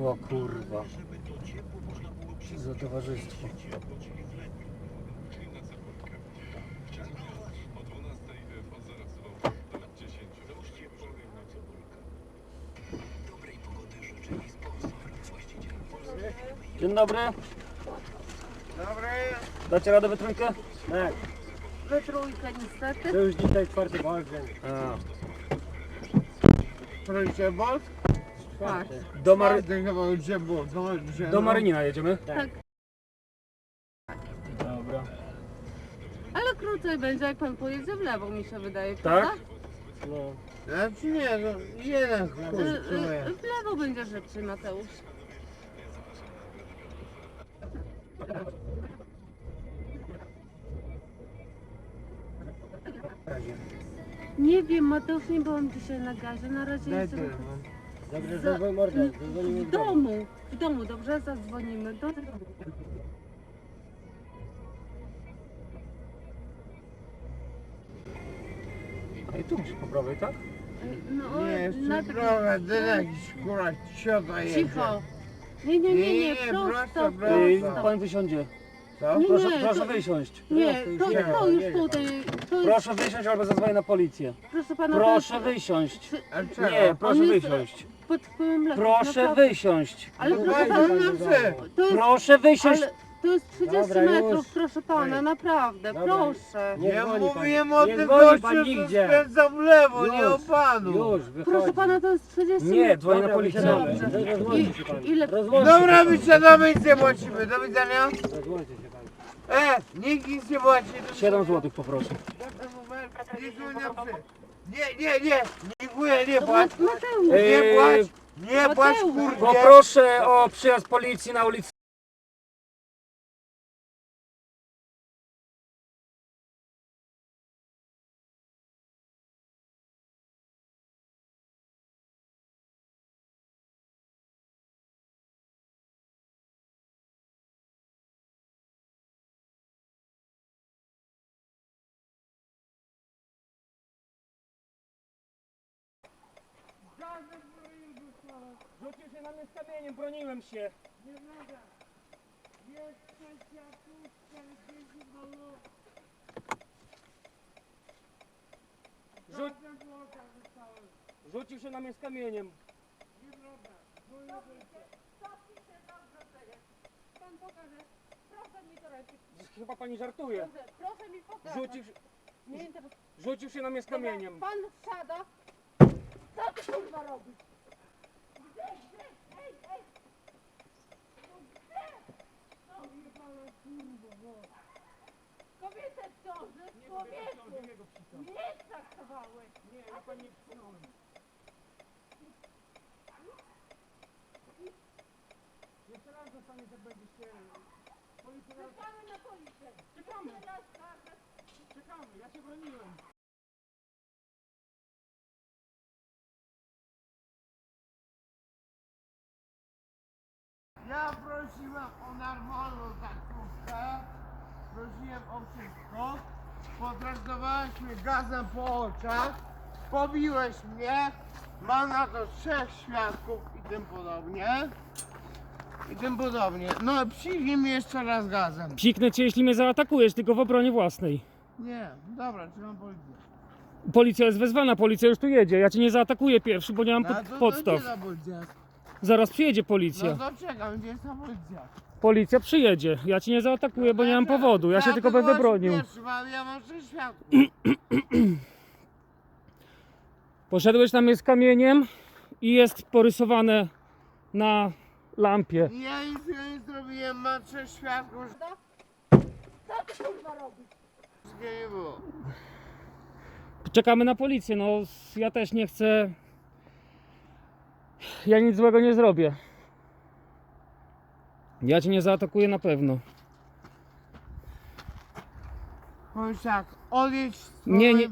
O kurwa. Za towarzystwo. Dzień dobry. Dobry. Dacie radę we trójkę? Tak, We trójkę niestety. to już dzisiaj czwarty. A. Proszę Bosk? Tak. Do, było. Do, no. Marynina jedziemy? Tak. Dobra. Ale krócej będzie jak pan pojedzie w lewo mi się wydaje, Tak? prawda? No. Znaczy nie, no jeden Y, y, W lewo będzie szybciej Mateusz. Nie wiem, Mateusz nie byłam dzisiaj na gazie, na razie Daj jestem telefon. Dobrze, Za- zadzwoń zadzwonimy w domu. W domu, dobrze? Zadzwonimy. Do... A i tu gdzieś po prawej, tak? No, Nie, jeszcze najpierw- trochę, ten jakiś kurwa ciota jedzie. Cicho. Nie, nie, nie, nie, Nie, nie, prosto, prosto. Ej, prosto. pan wysiądzie. Co? Nie, Proszę, nie, proszę to- wysiąść. Nie, to, już to już tutaj. To już, Proszę wysiąść albo zadzwonię na policję. proszę pana, Proszę to wysiąść. Czego? Nie, proszę On jest- wysiąść. jest pod wpływem leków. Proszę naprawdę. wysiąść. Ale No proszę pana, to jest, Proszę wysiąść. ale to jest 30 Dobra, już. metrów, proszę pana, Ej. naprawdę, Dobra. proszę. Nie Ja dzwoni pan. mówiłem o Nie tym dzwoni gościu, co nigdzie. skręcam w lewo, nie o Już, panu. Już. Proszę pana, to jest 30 Nie, metrów. dzwonię na policję. wysiadamy. Dobrze. Rozłączy się pan. I- ile- Dobra, się pan. wysiadamy i płacimy. Do widzenia. Rozłączy się pan. E, nikt nic nie płaci. 7 zł poproszę. Nie. Nie, nie, nie. Dziękuję, nie Mateusz, Nie płacz. Nie płacz, Mateusz. kurde. Poproszę o przyjazd policji na ulicę. Rzucił się na mnie z kamieniem, broniłem się. Rzu... Rzucił się na mnie z kamieniem. Pan pokaże. Proszę mi to ręki. Chyba pani żartuje. Proszę mi pokazać. Rzucił, się- Nie interesuje. rzucił się na mnie z kamieniem. Pan wsiada. Co ty kurwa robisz? Gdzie, gdzie? Ej, ej! No gdzie? No jebana kurwa, no. Kobietę w ciąży, człowieku! Nie traktowałeś! Nie, ja pani nie przypomniałem. Jeszcze raz zostanie, jak będziecie... Policja nas... Czekamy na policję! Czekamy. Czekamy, ja się broniłem. Ja prosiłem o normalną prosiłem o wszystko, potraktowałeś mnie gazem po oczach, pobiłeś mnie, mam na to trzech świadków i tym podobnie. I tym podobnie. No przyjmij mnie jeszcze raz gazem. Psiknę cię, jeśli mnie zaatakujesz, tylko w obronie własnej. Nie, dobra, trzymam policję. Policja jest wezwana, policja już tu jedzie. Ja cię nie zaatakuję pierwszy, bo nie mam No, to, to podstaw. policja? Zaraz przyjedzie policja. No to czekam, gdzie jest ta policja? Policja przyjedzie. Ja cię nie zaatakuję, bo nie mam powodu. Ja się tylko będę bronił. Ale ja mam świadków. Poszedłeś mnie z kamieniem i jest porysowane na lampie. Ja nic nie zrobiłem, mam trzech świadków. Co ty kurwa robisz? Wszystkiego nie było. Czekamy na policję, no ja też nie chcę. Ja nic złego nie zrobię. Ja cię nie zaatakuję na pewno. Powiedz tak, odjedź z Nie, nie, nie.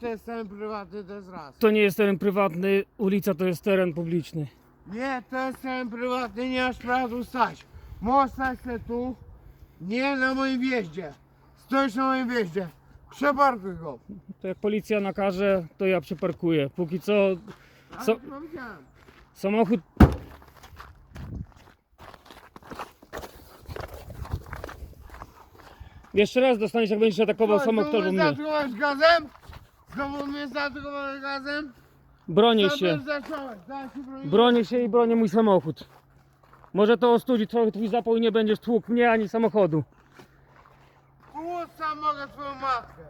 to jest teren prywatny, to jest raz. To nie jest teren prywatny, ulica to jest teren publiczny. Nie, to jest teren prywatny, nie masz prawa tu stać. Możesz stać se tu, nie na moim wjeździe. Stoisz na moim wjeździe. Przeparkuj go. To jak policja nakaże, to ja przeparkuję. Póki co Ale Co? ci powiedziałem. Samochód Jeszcze raz dostaniesz, jak będziesz atakował samochód albo mnie. zatrąłeś gazem? Znowu mnie zatrąłeś gazem? Bronię się. bronię. Bronię się i bronię mój samochód. Może to ostudzi trochę twój zapał i nie będziesz tłukł mnie ani samochodu. Ułóż sam mogę twoją matkę.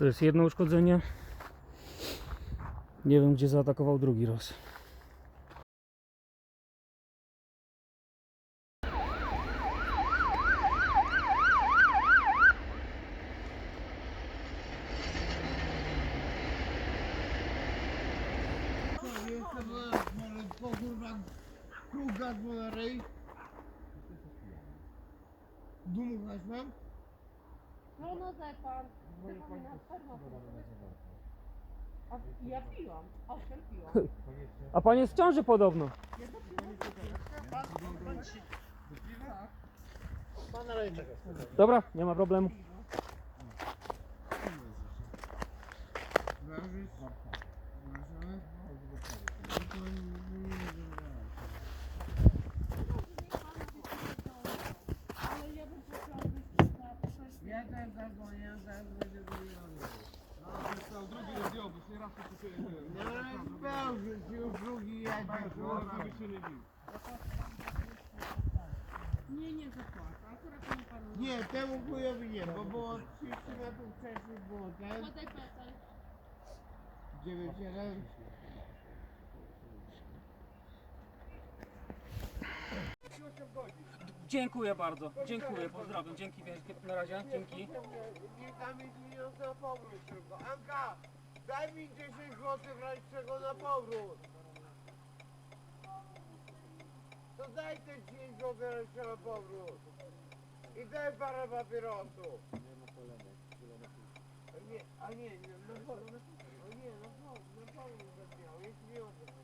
To jest jedno uszkodzenie. Nie wiem, gdzie zaatakował drugi raz. Gaz mu na ryj. Dmuchać mam? No, no, tak pan. A ja piłam, owszem piłam. A pan jest w ciąży podobno. Pan na razie czeka. Dobra, nie ma problemu. Ważyć. Ważymy. Ja też zadzwonię, zaraz będzie wyjechany. No, już już drugi jedzie. Nie, nie zapłacę. Akurat nie panu. Nie, temu chujowi nie, bo było 30 metrów wcześniej było ten. Podaj PESEL. 9-1. Dziękuję bardzo, dziękuję, pozdrawiam, dzięki wielkie, na razie, dzięki. Nie damy pieniądza na powrót tylko. Anka, daj mi 10 zł rajczego na powrót. To daj te 10 zł rajczego na powrót. I daj parę papierosów. Nie ma polemek, Nie, a nie, nie, na powrót, na powrót, na powrót,